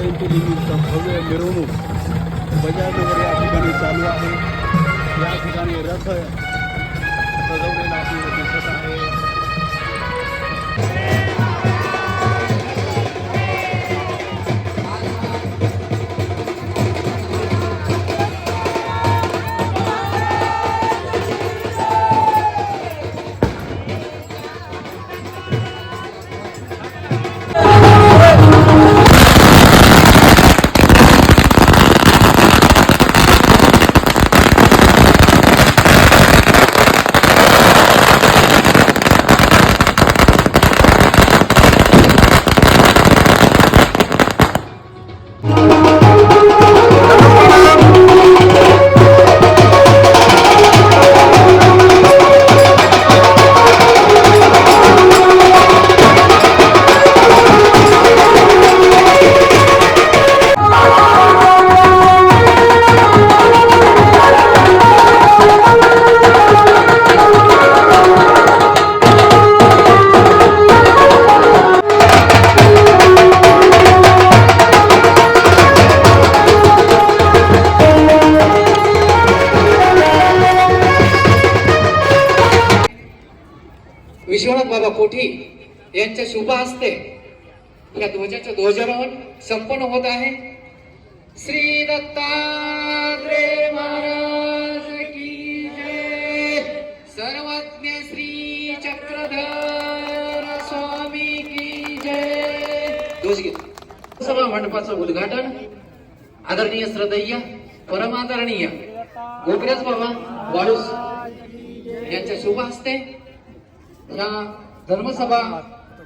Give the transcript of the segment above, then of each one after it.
केलेली भव्य मिरवणूक. बजाजनगर या ठिकाणी चालू आहे. या ठिकाणी रथ विश्वनाथ बाबा कोठी यांच्या शुभ हस्ते या ध्वजाचं ध्वजारोहण संपन्न होत आहे. श्री दत्तात्रे महाराज की जय. सर्वज्ञ श्री चक्रधर स्वामी की जय. ध्वज घे. सभा मंडपाचं उद्घाटन आदरणीय श्रद्धेय परमादरणीय गोपीनाथ बाबा वाळूस यांच्या शुभ हस्ते या धर्मसभा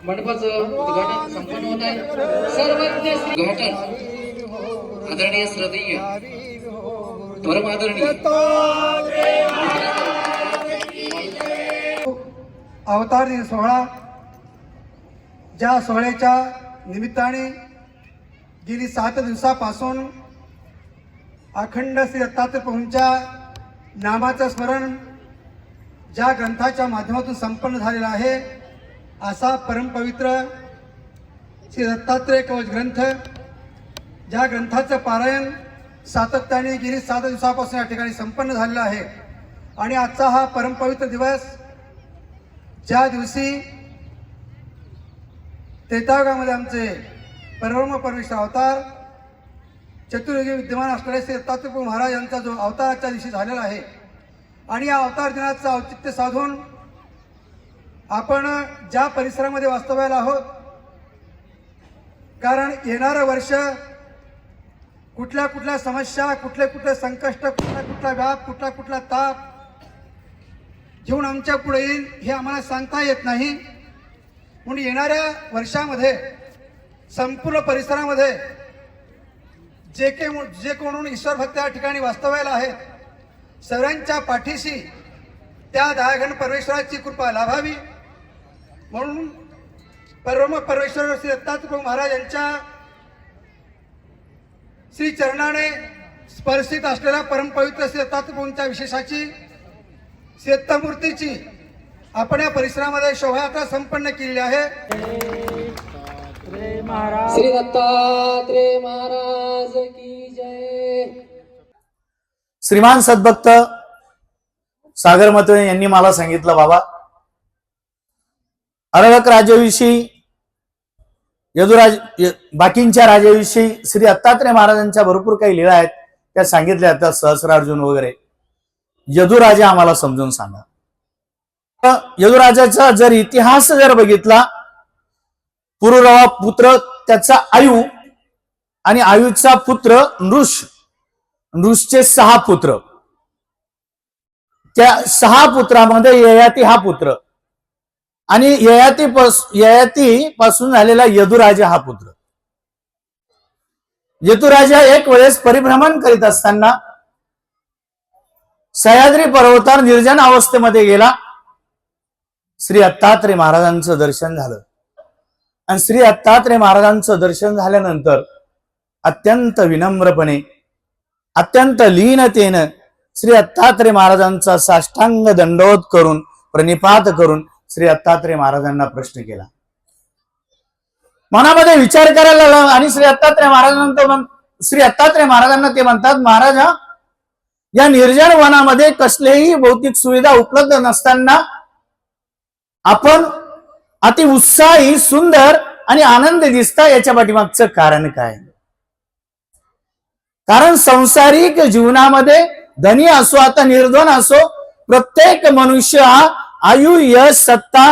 मंडपाचं उद्घाटन संपन्न होत आहे. सर्वज्ञ उद्घाटन आदरणीय श्रद्धेय परमादरणीय अवतार दिन सोहळा ज्या सोहळ्याच्या निमित्ताने गेली सात दिवसापासून अखंड श्री दत्तात्रय प्रभूंच्या नामाचं स्मरण ज्या ग्रंथाच्या माध्यमातून संपन्न झालेला आहे असा परमपवित्र श्री दत्तात्रय कवच ग्रंथ ज्या ग्रंथाचं पारायण सातत्याने गेली सात दिवसापासून या ठिकाणी संपन्न झालेला आहे. आणि आजचा हा परमपवित्र दिवस ज्या दिवशी तेतागामध्ये आमचे परब्रह्म परमेश्वर अवतार चतुर्युगी विद्यमान असणारे श्री दत्तात्रय महाराज यांचा जो अवताराच्या दिवशी झालेला आहे आणि या अवतार दिनाचं औचित्य साधून आपण ज्या परिसरामध्ये वास्तव्याला आहोत कारण येणारं वर्ष कुठल्या कुठल्या समस्या कुठले कुठले संकष्ट कुठला कुठला व्याप कुठला कुठला ताप घेऊन आमच्या पुढे येईल हे आम्हाला सांगता येत नाही. म्हणून येणाऱ्या वर्षामध्ये संपूर्ण परिसरामध्ये जे के जे कोण ईश्वर भक्त या ठिकाणी वास्तव्याला आहेत सर्वांच्या पाठीशी त्या दयाघन परमेश्वराची कृपा लाभावी. म्हणून परम परमेश्वर श्री दत्तात्रय महाराज यांच्या श्री चरणाने स्पर्शित असलेल्या परमपवित्र श्री दत्तात्रय विशेषाची श्री आपण या परिसरामध्ये शोभायात्रा संपन्न केलेली आहे. श्री दत्तात्रेय महाराज श्रीमान सद्भक्त सागर मतवे यांनी मला सांगितलं बाबा. अरळक राजाविषयी यदुराज बाकींच्या राजाविषयी श्री दत्तात्रय महाराजांच्या भरपूर काही लीळा आहेत त्या सांगितल्या त्या सहस्रार्जुन वगैरे. यदुराजा आम्हाला समजून सांगा. तर यदुराजाचा जर इतिहास जर बघितला पुरुरवा पुत्र त्याचा आयु आणि आयुचा पुत्र नृष नृसचे सहा पुत्र. त्या सहा पुत्रामध्ये ययाती हा पुत्र. आणि ययाती ययाती पासून झालेला यदुराजा हा पुत्र. यदुराजा एक वेळेस परिभ्रमण करीत असताना सह्याद्री पर्वतावर निर्जन अवस्थेमध्ये गेला. श्री अत्तात्रे महाराजांचं दर्शन झालं. आणि श्री अत्तात्रे महाराजांचं दर्शन झाल्यानंतर अत्यंत विनम्रपणे अत्यंत लीनतेनं श्री अत्तात्रे महाराजांचा साष्टांग दंडवत करून प्रणिपात करून श्री अत्तात्रे महाराजांना प्रश्न केला. मनामध्ये विचार करायला लागला आणि श्री अत्तात्रे महाराजांना श्री अत्तात्रे महाराजांना ते म्हणतात महाराज हा, या निर्जन वनामध्ये कसलेही भौतिक सुविधा उपलब्ध नसताना आपण अति उत्साही सुंदर आणि आनंद दिसता याच्या पाठीमागचं कारण काय? कारण संसारिक जीवनामध्ये धनी असो आता निर्धन असो प्रत्येक मनुष्य हा आयु यश सत्ता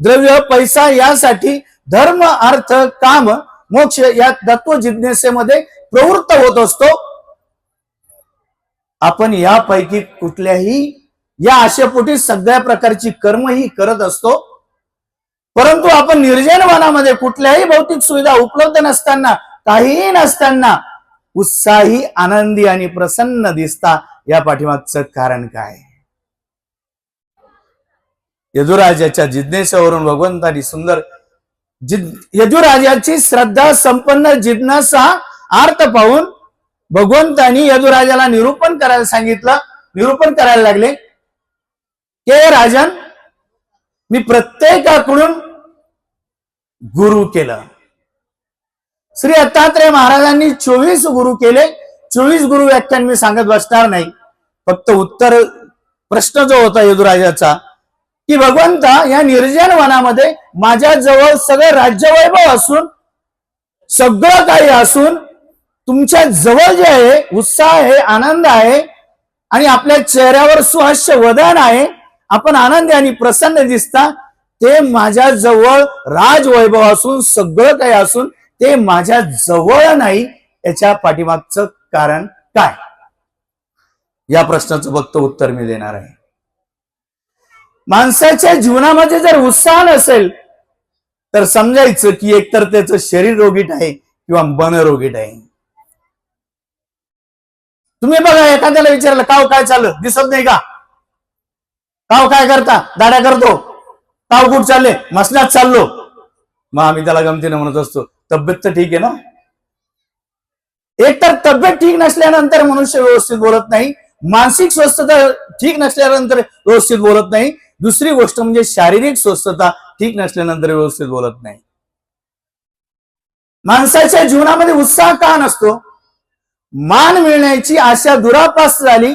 द्रव्य पैसा यासाठी धर्म अर्थ काम मोक्ष या तत्व जिज्ञासेमध्ये प्रवृत्त होत असतो. आपण यापैकी कुठल्याही या आशेपोटी सगळ्या प्रकारची कर्म ही करत असतो. परंतु आपण निर्जन वनामध्ये कुठल्याही भौतिक सुविधा उपलब्ध नसताना काहीही नसताना उत्साही आनंदी आणि प्रसन्न दिसता या पाठीमागचं कारण काय? यदुराजाच्या जिज्ञेसावरून भगवंतानी सुंदर जिद यदुराजाची श्रद्धा संपन्न जिज्ञासा अर्थ पाहून भगवंतानी यदुराजाला निरूपण करायला सांगितलं. निरूपण करायला लागले. के राजन मी प्रत्येकाकडून गुरु केलं. श्री दत्तात्रय महाराजांनी चोवीस गुरु केले. चोवीस गुरु व्याख्यान मी सांगत बसणार नाही. फक्त उत्तर प्रश्न जो होता यदुराजाचा की भगवंता या निर्जन वनामध्ये माझ्या जवळ सगळं राज्यवैभव असून सगळं काही असून तुमच्या जवळ जे आहे उत्साह आहे आनंद आहे आणि आपल्या चेहऱ्यावर सुहास्य वदन आहे आपण आनंदी आणि प्रसन्न दिसता ते माझ्या जवळ राजवैभव असून सगळं काही असून ते माझ्या जवळ नाही याच्या पाठीमागचं कारण काय? या प्रश्नाचं फक्त उत्तर मी देणार आहे. माणसाच्या जीवनामध्ये जर उत्साह नसेल तर समजायचं की एकतर त्याचं शरीर रोगीट आहे किंवा मन रोगीट आहे. तुम्ही बघा एखाद्याला विचारलं काव काय चाललं? दिसत नाही का? काव काय करता? दाड्या करतो. काव कुठ चालले? मसल्यात चाललो. मग आम्ही त्याला गमतीनं म्हणत असतो तब्येत तर ठीक आहे ना? एक तर तब्येत ठीक नसल्यानंतर मनुष्य व्यवस्थित बोलत नाही मानसिक स्वस्थता ठीक नसल्यानंतर व्यवस्थित बोलत नाही दुसरी गोष्ट म्हणजे शारीरिक स्वस्थता ठीक नसल्यानंतर व्यवस्थित बोलत नाही. माणसाच्या जीवनामध्ये उत्साह का नसतो? मान मिळण्याची आशा दुरापास झाली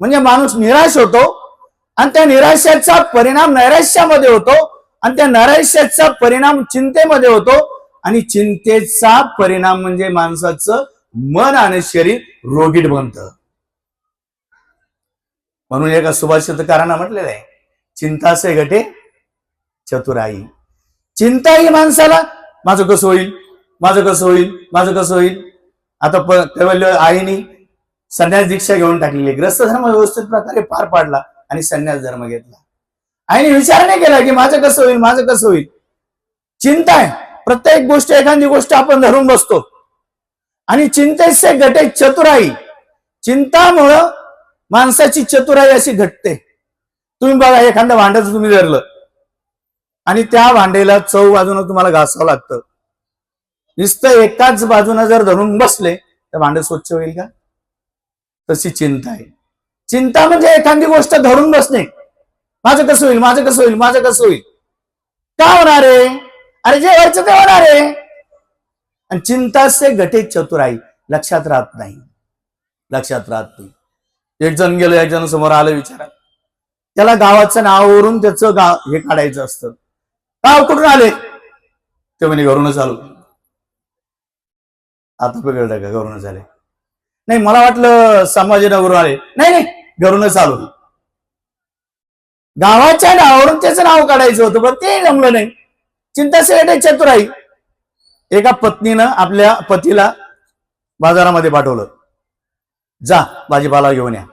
म्हणजे माणूस निराश होतो आणि त्या निराशाचा परिणाम नैराश्यामध्ये होतो आणि त्या नैराश्याचा परिणाम चिंतेमध्ये होतो आणि चिंतेचा परिणाम म्हणजे माणसाचं मन आणि शरीर रोगीट बनतं. म्हणून एका सुभाषितकारांना म्हटलेलं आहे चिंतासे घटे चतुराई. चिंता ही माणसाला माझं कसं होईल? माझं कसं होईल? माझं कसं होईल? आता प- कैवल्य आईनी संन्यास दीक्षा घेऊन टाकलेली आहे. ग्रस्त धर्म व्यवस्थित प्रकारे पार पाडला आणि संन्यास धर्म घेतला. आईने विचार नाही केला की माझं कसं होईल? माझं कसं होईल? चिंता आहे. प्रत्येक गोष्ट एखादी गोष्ट आपण धरून बसतो. आणि चिंतेचे घटे चतुराई. चिंतामुळं माणसाची चतुराई अशी घटते. तुम्ही बघा एखाद्या भांड्याचं तुम्ही धरलं. आणि त्या भांडेला चव बाजूनं तुम्हाला घासावं लागतं. नुसतं एकाच बाजूनं जर धरून बसले तर भांड स्वच्छ होईल का? तशी चिंता आहे. चिंता म्हणजे एखादी गोष्ट धरून बसणे. माझं कसं होईल? माझं कसं होईल? माझं कसं होईल? का होणार आहे? अरे जे व्हायचं ते होणार आहे. आणि चिंता से गटे चतुराई लक्षात राहत नाही. लक्षात राहत नाही. एक जण गेलो एक जण समोर आलं विचारात त्याला गावाचं नावावरून त्याचं गाव हे काढायचं असतं. गाव कुठून आले? ते म्हणे घरूनच आलो. आता पकडलं का? घरूनच आले. नाही मला वाटलं संभाजीनगरून आले. नाही नाही घरूनच आलो. गावाच्या नावावरून त्याचं नाव काढायचं होतं पण ते जमलं नाही. चिंता सेठ चतुराई. एका पत्नीनं आपल्या पतीला बाजारामध्ये पाठवलं. जा भाजीपाला घेऊन या.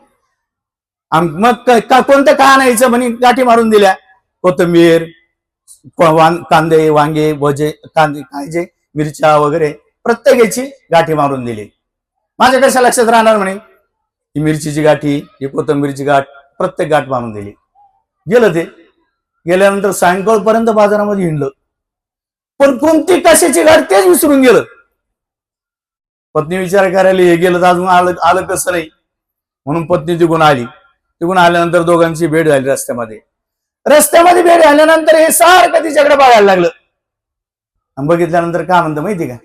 मग का कोणतं का आणायचं म्हणे गाठी मारून दिल्या. कोथंबीर वां- कांदे वांगे भजे कांदे काय जे मिरच्या वगैरे प्रत्येकाची गाठी मारून दिली. माझ्या कशा लक्षात राहणार म्हणे? ही मिरचीची गाठी ही कोथंबीरची गाठ प्रत्येक गाठ मारून दिली. गेलं ते. गेल्यानंतर सायंकाळपर्यंत बाजारामध्ये हिंडलं. पण कोणती कशाची गाठ तेच विसरून गेलं. पत्नी विचार करायला हे गेलं तर अजून आलं आलं कसं नाही. म्हणून पत्नी तिकून आली. तिकून आल्यानंतर दोघांची भेट झाली रस्त्यामध्ये. रस्त्यामध्ये भेट झाल्यानंतर हे सारखं तिच्याकडे बघायला लागलं. आणि बघितल्यानंतर काय म्हणतं माहिती का?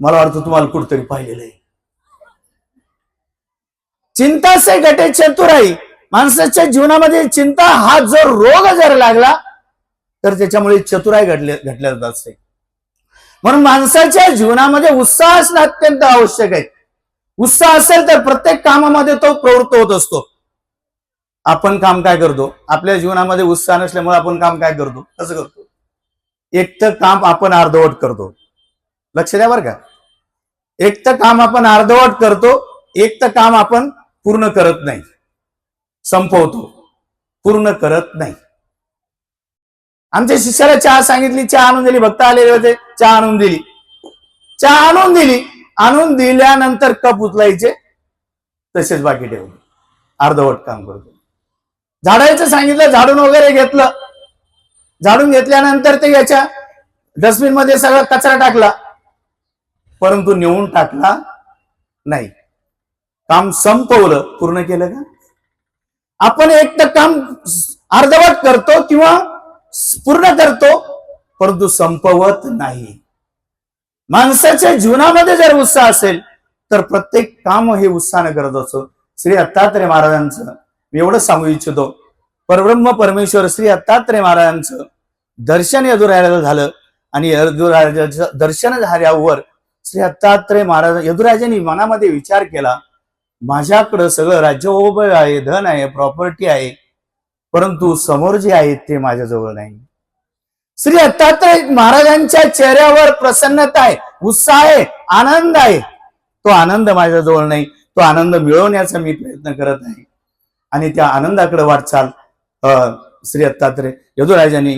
मला वाटतं तुम्हाला कुठतरी पाहिलेलं आहे. चिंता से गटे चतुराई. माणसाच्या जीवनामध्ये चिंता हा जर रोग जर लागला तर त्याच्यामुळे चतुराई घडले घडल्या जात असते. म्हणून माणसाच्या जीवनामध्ये उत्साह असणं अत्यंत आवश्यक आहे. उत्साह असेल तर प्रत्येक कामामध्ये तो प्रवृत्त होत असतो. आपण काम काय करतो? आपल्या जीवनामध्ये उत्साह नसल्यामुळे आपण काम काय करतो? कसं करतो? एक तर काम आपण अर्धवट करतो. लक्ष द्या बरं का. एक तर काम आपण अर्धवट करतो एक तर काम आपण पूर्ण करत नाही. संपवतो. पूर्ण करत नाही. आमच्या शिष्याला चहा सांगितली चहा आणून दिली भक्त आलेले होते चहा आणून दिली. चहा आणून दिली. आणून दिल्यानंतर कप उचलायचे तसेच बाकी ठेवले. अर्धवट काम करतो. झाडायचं सांगितलं झाडून वगैरे घेतलं. झाडून घेतल्यानंतर ते याच्या डस्टबिनमध्ये सगळा कचरा टाकला. परंतु नेऊन टाकला नाही. काम संपवलं. पूर्ण केलं का? आपण एक तर काम अर्धवट करतो किंवा पूर्ण करतो परंतु संपवत नाही. माणसाच्या जीवनामध्ये जर उत्साह असेल तर प्रत्येक काम हे उत्साहाने करत असतो श्री अत्तात्रे महाराजांचं मी एवढं सांगू इच्छितो. परब्रह्म परमेश्वर श्री अत्तात्रे महाराजांचं दर्शन यदुराजाचं झालं आणि यदुराजाचं दर्शन झाल्यावर श्री अत्तात्रे महाराज यदुराजांनी मनामध्ये विचार केला माझ्याकडं सगळं राज्य आहे धन आहे प्रॉपर्टी आहे. परंतु समोर जे आहेत ते माझ्याजवळ नाही. श्री दत्तात्रय महाराजांच्या चेहऱ्यावर प्रसन्नता आहे उत्साह आहे आनंद आहे. तो आनंद माझ्याजवळ नाही तो आनंद मिळवण्याचा मी प्रयत्न करत आहे. आणि त्या आनंदाकडे वाटचाल श्री दत्तात्रय यदुराजांनी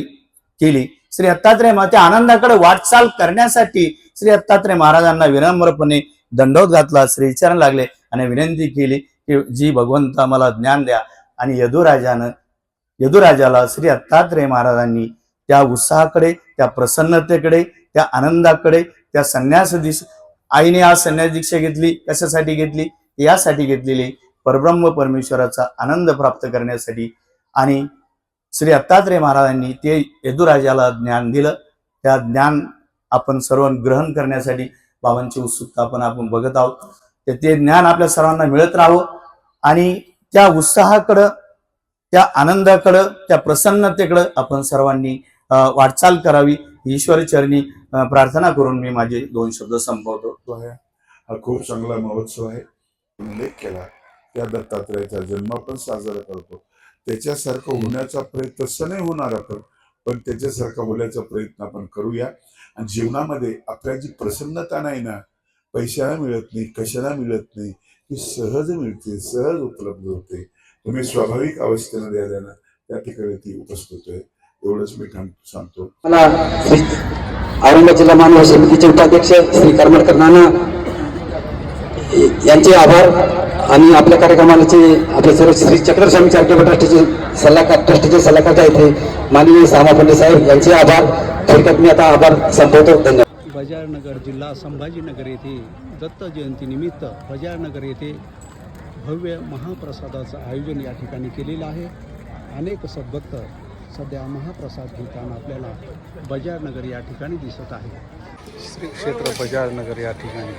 केली. श्री दत्तात्रय महा- त्या आनंदाकडे वाटचाल करण्यासाठी श्री दत्तात्रय महाराजांना विनम्रपणे दंडवत घातला श्री विचारण लागले आणि विनंती केली की जी भगवंता मला ज्ञान द्या. आणि यदुराजानं यदुराजाला श्री दत्तात्रय महाराजांनी त्या उत्साहाकडे त्या प्रसन्नतेकडे त्या आनंदाकडे त्या संन्यास दिश आईने आज संन्यास दीक्षा घेतली कशासाठी घेतली? यासाठी घेतलेली परब्रह्म परमेश्वराचा आनंद प्राप्त करण्यासाठी. आणि श्री दत्तात्रय महाराजांनी ते यदुराजाला ज्ञान दिलं. त्या ज्ञान आपण सर्व ग्रहण करण्यासाठी बाबांची उत्सुकता आपण आपण बघत आहोत. तर ते ज्ञान आपल्या सर्वांना मिळत राहावं. आणि त्या उत्साहाकडं त्या आनंदाकडं त्या प्रसन्नतेकडं आपण सर्वांनी वाटचाल करावी. ईश्वर चरणी प्रार्थना करून मी माझे दोन शब्द संपवतो. हा खूप चांगला महोत्सव आहे. उल्लेख केला. त्या दत्तात्रयाचा जन्म आपण साजरा करतो. त्याच्यासारखं होण्याचा प्रयत्न तसं नाही होणार आपण पण त्याच्यासारखं होण्याचा प्रयत्न आपण करूया. आणि जीवनामध्ये आपल्या जी प्रसन्नता नाही ना पैशाला मिळत नाही कशाला मिळत नाही ती सहज मिळते सहज उपलब्ध होते. तुम्ही स्वाभाविक अवस्थेनं द्यायला ना त्या ठिकाणी ती उपस्थित आहे. एवढंच मी सांगतो. मला श्री औरंगाबाद जिल्हा मानव समितीचे उपाध्यक्ष श्री करमडकर नाना यांचे आभार आणि आपल्या कार्यक्रमाचे आपले सर्व श्री चक्र स्वामी चॅरिटेबल ट्रस्टचे सल्लागार ट्रस्टचे सल्लागार आहेत ते माननीय सामा पंडे साहेब यांचे आभार. थोडक्यात मी आता आभार संपवतो. धन्यवाद. बजारनगर जिल्हा संभाजीनगर येथे दत्त जयंतीनिमित्त बजारनगर येथे भव्य महाप्रसादाचं आयोजन या ठिकाणी केलेलं आहे. अनेक सद्भक्त सध्या महाप्रसाद घेताना आपल्याला बजारनगर या ठिकाणी दिसत आहे श्री क्षेत्र बजारनगर या ठिकाणी.